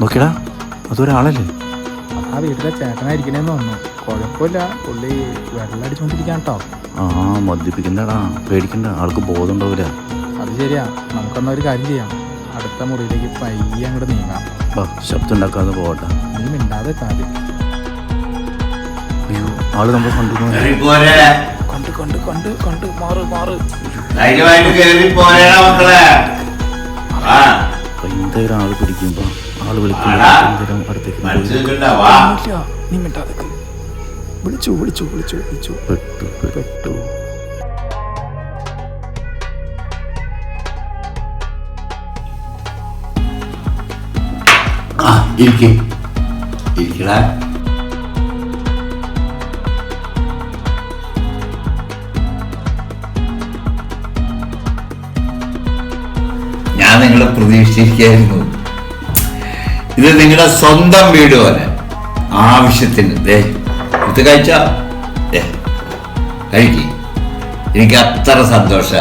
നോക്കിയടാ അതൊരാളല്ലേ? ആ വീട്ടിലെ ചേട്ടനായിരിക്കണേന്ന് തോന്നുന്നു. കുഴപ്പമില്ല പുള്ളി വെള്ളം അടിച്ചോണ്ടിരിക്കാൻ കേട്ടോ ആ മദ്യപ്പിക്കണ്ടടാ പേടിക്കണ്ട ആൾക്ക് ബോധം ഉണ്ടാവില്ല അത് ശരിയാ നമുക്കെന്നാ ഒരു കാര്യം ചെയ്യാം. അടുത്ത മുറിയിലേക്ക് പയ്യെ അങ്ങോട്ട് നീങ്ങാം. വാ ശബ്ദം ഉണ്ടാക്കാതെ പോകട്ടെ. നീ മിണ്ടാതെ കാര്യം അയ്യോ ആൾ നമ്മളെ കണ്ടു കേറിപ്പോരെ കണ്ട് കണ്ട് കണ്ട് കണ്ട് മാറ് മാറ്. ധൈര്യമായിട്ട് കേറി പോരേടാ മക്കളെ. ആ അപ്പൊ ആൾ പിടിക്കുമ്പോ. ആൾ അടുത്തേക്ക് നീ മിണ്ടാതെ വിളിച്ചു വിളിച്ചു വിളിച്ചു വിളിച്ചു. പെട്ടു. പെട്ടു. ആ ഇരിക്ക്. ഇരിക്കടാ. ഞാൻ നിങ്ങളെ പ്രതീക്ഷിച്ചിരിക്കായിരുന്നു. ഇത് നിങ്ങളുടെ സ്വന്തം വീട് പോലെ. ആവശ്യത്തിന്. ദേ ഇത് കഴിച്ച? കഴിക്കി. എനിക്ക് അത്ര സന്തോഷ.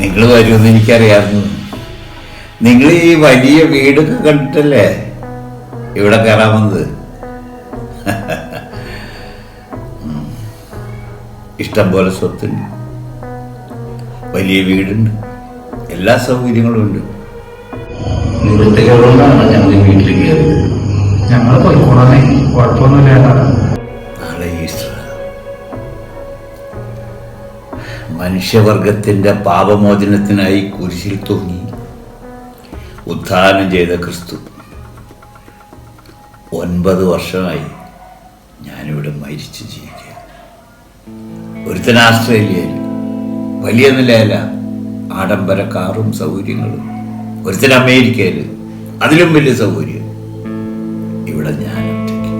നിങ്ങൾ വരുമെന്ന് എനിക്കറിയാമായിരുന്നു നിങ്ങൾ ഈ വലിയ വീടൊക്കെ കണ്ടിട്ടല്ലേ ഇവിടെ കയറാൻ വന്നത്? ഇഷ്ടം പോലെ സ്വത്തുണ്ട്. വലിയ വീടുണ്ട്. എല്ലാ സൗകര്യങ്ങളും ഉണ്ട്. നിവൃത്തികളുകൊണ്ടാണ് ഞങ്ങൾ വീട്ടിൽ കയറിയത്. ഞങ്ങൾ പോയിക്കോളാം കുഴപ്പമൊന്നുമില്ല നാളെ ഈസ്റ്റർ. മനുഷ്യവർഗത്തിന്റെ പാപമോചനത്തിനായി കുരിശിൽ തൂങ്ങി ഉദ്ധാനം ചെയ്ത ക്രിസ്തു. ഒൻപത് വർഷമായി ഞാനിവിടെ മരിച്ചു ജീവിക്കുക ഒരുത്തൻ ആസ്ട്രേലിയയിൽ. വലിയ നിലയല്ല. ആഡംബര കാറും സൗകര്യങ്ങളും. ഒരുത്തൻ അമേരിക്കയിൽ അതിലും വലിയ സൗകര്യം. ഇവിടെ ഞാൻ ഒറ്റയ്ക്ക്.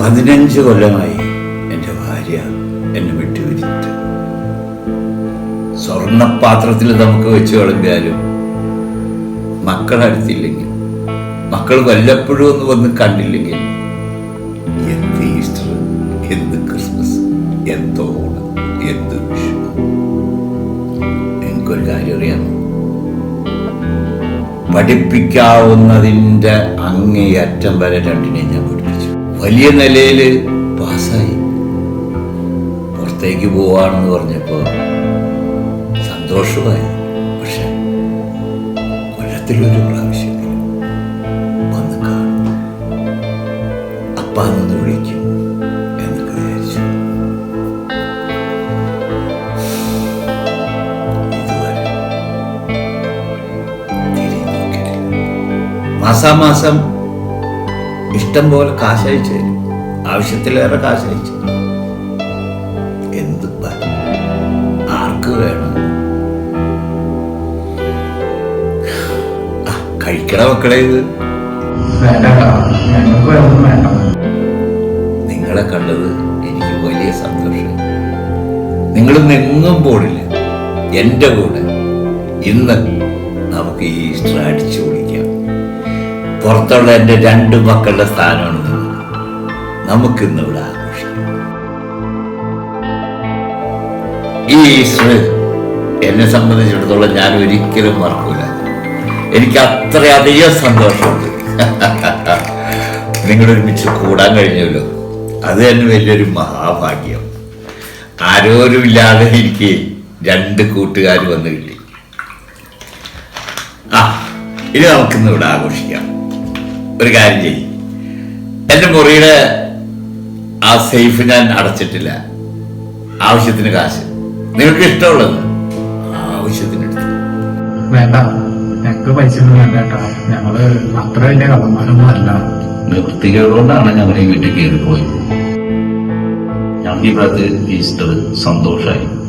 പതിനഞ്ച് കൊല്ലമായി എന്റെ ഭാര്യ എന്നെ വിട്ടുപിരിഞ്ഞിട്ട്. സ്വർണപാത്രത്തിൽ നമുക്ക് വെച്ച് കളമ്പിയാലും മക്കളടുത്തില്ലെങ്കിൽ മക്കൾ വല്ലപ്പോഴും ഒന്ന് വന്ന് കണ്ടില്ലെങ്കിൽ എന്ത് ഈസ്റ്റർ എന്ത് ക്രിസ്മസ് എന്തോ എന്ത് വിഷു. അറിയാമോ പഠിപ്പിക്കാവുന്നതിന്റെ അങ്ങേയറ്റം വരെ രണ്ടിനെ ഞാൻ പഠിപ്പിച്ചു. വലിയ നിലയിൽ പാസ്സായി. പുറത്തേക്ക് പോവാണെന്ന് പറഞ്ഞപ്പോൾ സന്തോഷമായി. പക്ഷെ കൊല്ലത്തിലൊരു പ്രാവശ്യമെങ്കിലും മാസാമാസം ഇഷ്ടം പോലെ കാശയച്ച് തരും ആവശ്യത്തിലേറെ കാശയച്ച്. എന്ത് ആർക്ക് വേണം? കഴിക്കണ മക്കളെ ഇത്? നിങ്ങളെ കണ്ടത് എനിക്ക് വലിയ സന്തോഷം. നിങ്ങൾ നിങ്ങും പോടില്ല എന്റെ കൂടെ ഇന്ന് നമുക്ക് ഈ ഈസ്റ്റർ അടിച്ചു പുറത്തുള്ള എന്റെ രണ്ട് മക്കളുടെ സ്ഥാനമാണ് നമുക്കിന്ന് ഇവിടെ ആഘോഷിക്കാം. ഈ ഈസ്റ്റർ എന്നെ സംബന്ധിച്ചിടത്തോളം ഞാൻ ഒരിക്കലും മറക്കൂല. എനിക്ക് അത്രയധികം സന്തോഷമുണ്ട്. നിങ്ങളൊരുമിച്ച് കൂടാൻ കഴിഞ്ഞല്ലോ. അത് തന്നെ വലിയൊരു മഹാഭാഗ്യം. ആരോരുമില്ലാതെ എനിക്ക് രണ്ട് കൂട്ടുകാർ വന്നു കിട്ടി. ആ ഇനി നമുക്കിന്ന് ഇവിടെ ആഘോഷിക്കാം. ഒരു കാര്യം ചെയ്യും. എന്റെ മുറിയുടെ ആ സേഫ് ഞാൻ അടച്ചിട്ടില്ല. ആവശ്യത്തിന് കാശ്. നിങ്ങൾക്ക് ഇഷ്ടമുള്ളത് ആവശ്യത്തിന് എടുത്തു. വേണ്ട. ഞങ്ങൾക്ക് പൈസ ഒന്നും വേണ്ട കേട്ടോ. ഞങ്ങൾ അത്ര വലിയ കള്ളന്മാരൊന്നും അല്ല. നിവൃത്തികളുകൊണ്ടാണ് ഞങ്ങൾ ഈ വീട്ടിൽ കയറിപ്പോയത്. ഞങ്ങൾക്ക് ഇവിടുത്തെ ഈസ്റ്റർ സന്തോഷമായി